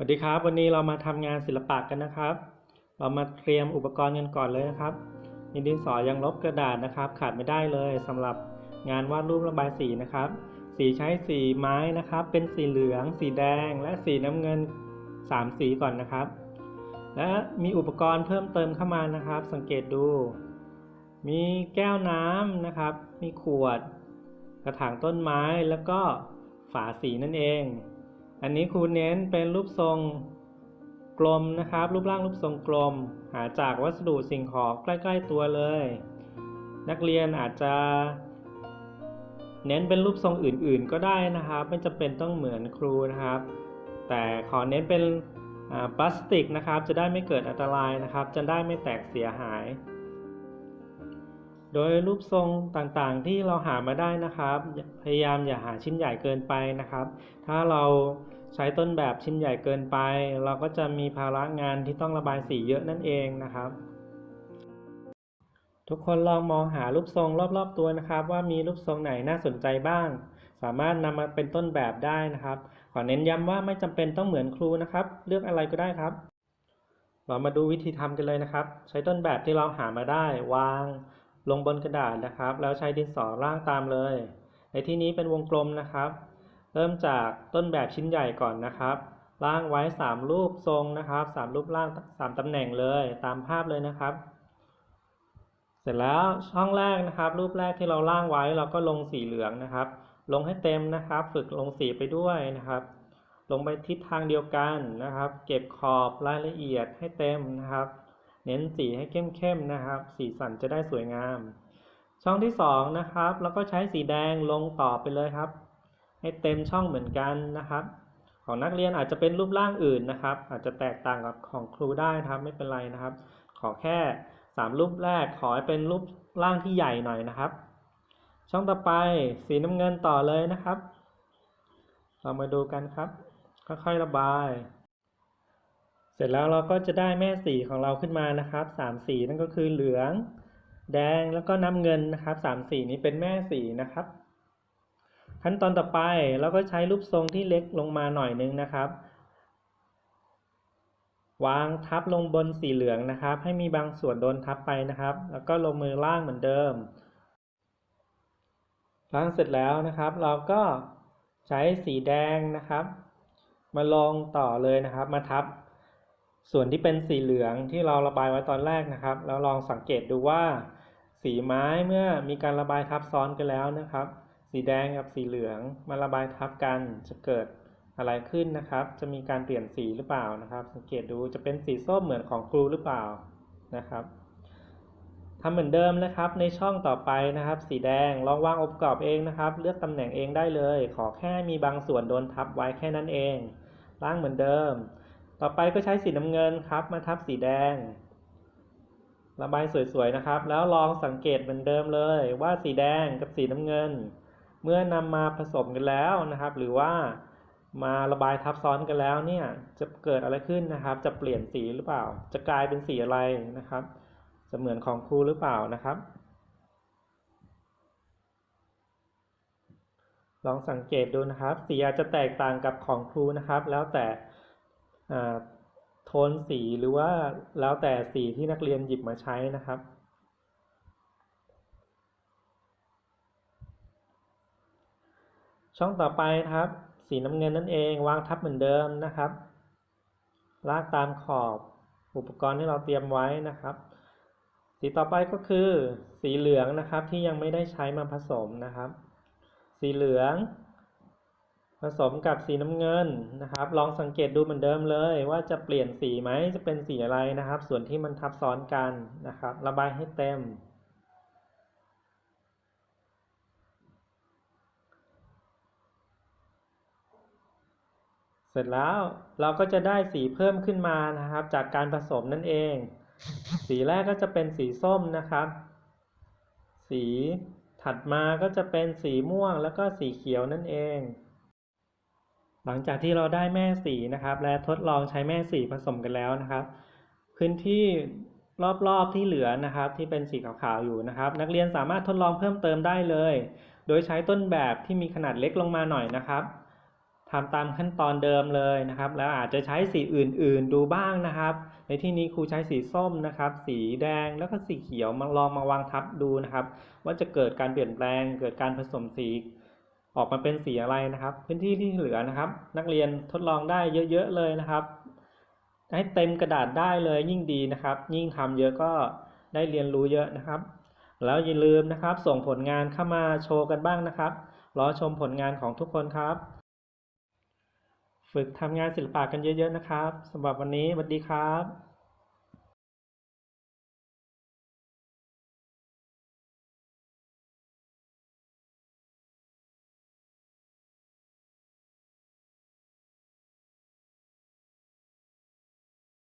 สวัสดีครับ วันนี้เรามาทำงานศิลปะกันนะครับ เรามาเตรียมอุปกรณ์กันก่อนเลยนะครับมีดินสอยังลบกระดาษนะครับ ขาดไม่ได้เลยสำหรับงานวาดรูประบายสีนะครับ สีใช้สีไม้นะครับ เป็นสีเหลือง สีแดง และสีน้ำเงิน 3 สีก่อนนะครับ และมีอุปกรณ์เพิ่มเติมเข้ามานะครับ สังเกตดู มีแก้วน้ำนะครับ มีขวด กระถางต้นไม้แล้วก็ฝาสีนั่นเอง อันนี้ครูเน้นเป็นรูปทรงกลมนะครับ รูปร่างรูปทรงกลม หาจากวัสดุสิ่งของใกล้ ๆ ตัวเลย นักเรียนอาจจะ เน้นเป็นรูปทรงอื่นๆ ก็ได้นะครับ ไม่จำเป็นต้องเหมือนครูนะครับ แต่ขอเน้นเป็นพลาสติกนะครับ จะได้ไม่เกิดอันตรายนะครับ จะได้ไม่แตกเสียหาย โดยรูปทรงต่างๆที่เราหามาได้นะครับ พยายามอย่าหาชิ้นใหญ่เกินไปนะครับ ถ้าเราใช้ต้นแบบชิ้นใหญ่เกินไป เราก็จะมีภาระงานที่ต้องระบายสีเยอะนั่นเองนะครับ ทุกคนลองมองหารูปทรงรอบๆตัวนะครับ ว่ามีรูปทรงไหนน่าสนใจบ้าง สามารถนำมาเป็นต้นแบบได้นะครับ ขอเน้นย้ำว่าไม่จำเป็นต้องเหมือนครูนะครับ เลือกอะไรก็ได้ครับ เรามาดูวิธีทำกันเลยนะครับ ใช้ต้นแบบที่เราหามาได้วาง ลงบนกระดาษนะครับ แล้วใช้ดินสอร่างตามเลย ในที่นี้เป็นวงกลมนะครับ เริ่มจากต้นแบบชิ้นใหญ่ก่อนนะครับร่างไว้ 3 รูปทรงนะครับ 3 รูปร่าง 3ตำแหน่งเลยตามภาพเลยนะครับ เสร็จแล้วช่องแรกนะครับ รูปแรกที่เราร่างไว้เราก็ลงสีเหลืองนะครับ ลงให้เต็มนะครับ ฝึกลงสีไปด้วยนะครับ ลงไปทิศทางเดียวกันนะครับ เก็บขอบรายละเอียดให้เต็มนะครับ เน้นสีให้เข้มๆนะครับ สีสันจะได้สวยงาม ช่องที่สองนะครับ แล้วก็ใช้สีแดงลงต่อไปเลยครับ ให้เต็มช่องเหมือนกันนะครับ ของนักเรียนอาจจะเป็นรูปร่างอื่นนะครับ อาจจะแตกต่างกับของครูได้นะครับ ไม่เป็นไรนะครับ ขอแค่สามรูปแรกขอให้เป็นรูปร่างที่ใหญ่หน่อยนะครับ ช่องต่อไปสีน้ำเงินต่อเลยนะครับ เรามาดูกันครับ ค่อยๆระบาย เสร็จแล้วเราก็จะได้แม่สีของเราขึ้นมานะครับสามสีนั่นก็คือเหลือง แดงแล้วก็น้ำเงินนะครับสามสีนี้เป็นแม่สีนะครับ ขั้นตอนต่อไปเราก็ใช้รูปทรงที่เล็กลงมาหน่อยนึงนะครับ วางทับลงบนสีเหลืองนะครับ ให้มีบางส่วนโดนทับไปนะครับ แล้วก็ลงมือล่างเหมือนเดิมล่างเสร็จแล้วนะครับ เราก็ใช้สีแดงนะครับ มาลงต่อเลยนะครับ มาทับ ส่วนที่เป็นสีเหลืองที่เราระบายไว้ตอนแรกนะครับ แล้วลองสังเกตดูว่า สีไม้เมื่อมีการระบายทับซ้อนกันแล้วนะครับ สีแดงกับสีเหลืองมาระบายทับกันจะเกิดอะไรขึ้นนะครับ จะมีการเปลี่ยนสีหรือเปล่านะครับ สังเกตดูจะเป็นสีส้มเหมือนของครูหรือเปล่านะครับทำเหมือนเดิมนะครับในช่องต่อไปนะครับ สีแดงลองวางองค์ประกอบเองนะครับ เลือกตำแหน่งเองได้เลย ขอแค่มีบางส่วนโดนทับไว้แค่นั้นเองร่างเหมือนเดิม ต่อไปก็ใช้สีน้ำเงินครับ มาทับสีแดง ระบายสวยๆนะครับ แล้วลองสังเกตเหมือนเดิมเลย ว่าสีแดงกับสีน้ำเงิน เมื่อนำมาผสมกันแล้วนะครับ หรือว่ามาระบายทับซ้อนกันแล้วเนี่ยจะเกิดอะไรขึ้นนะครับ จะเปลี่ยนสีหรือเปล่า จะกลายเป็นสีอะไรนะครับ จะเหมือนของครูหรือเปล่านะครับ ลองสังเกตดูนะครับ สีอาจจะแตกต่างกับของครูนะครับ แล้วแต่ โทนสีหรือว่าแล้วแต่สีที่นักเรียนหยิบมาใช้นะครับ ช่องต่อไปครับ สีน้ำเงินนั่นเองวางทับเหมือนเดิมนะครับ ลากตามขอบอุปกรณ์ที่เราเตรียมไว้นะครับ สีต่อไปก็คือ สีเหลืองนะครับที่ยังไม่ได้ใช้มาผสมนะครับ สีเหลือง ผสมกับสีน้ำเงินนะครับ ลองสังเกตดูเหมือนเดิมเลย ว่าจะเปลี่ยนสีไหมจะเป็นสีอะไรนะครับ ส่วนที่มันทับซ้อนกันนะครับ ระบายให้เต็ม เสร็จแล้วเราก็จะได้สีเพิ่มขึ้นมานะครับ จากการผสมนั่นเอง สีแรกก็จะเป็นสีส้มนะครับ สีถัดมาก็จะเป็นสีม่วงแล้วก็สีเขียวนั่นเอง หลังจากที่เราได้แม่สีนะครับ และทดลองใช้แม่สีผสมกันแล้วนะครับ พื้นที่รอบๆที่เหลือนะครับ ที่เป็นสีขาวๆอยู่นะครับ นักเรียนสามารถทดลองเพิ่มเติมได้เลย โดยใช้ต้นแบบที่มีขนาดเล็กลงมาหน่อยนะครับทำตามขั้นตอนเดิมเลยนะครับ แล้วอาจจะใช้สีอื่นๆดูบ้างนะครับ ในที่นี้ครูใช้สีส้มนะครับ สีแดงแล้วก็สีเขียวมาลองมาวางทับดูนะครับ ว่าจะเกิดการเปลี่ยนแปลง เกิดการผสมสี ออกมาเป็นสีอะไรนะครับ พื้นที่ที่เหลือนะครับ นักเรียนทดลองได้เยอะๆเลยนะครับ ให้เต็มกระดาษได้เลยยิ่งดีนะครับ ยิ่งทำเยอะก็ได้เรียนรู้เยอะนะครับ แล้วอย่าลืมนะครับ ส่งผลงานเข้ามาโชว์กันบ้างนะครับ รอชมผลงานของทุกคนครับ ฝึกทำงานศิลปะกันเยอะๆนะครับสำหรับวันนี้สวัสดีครับ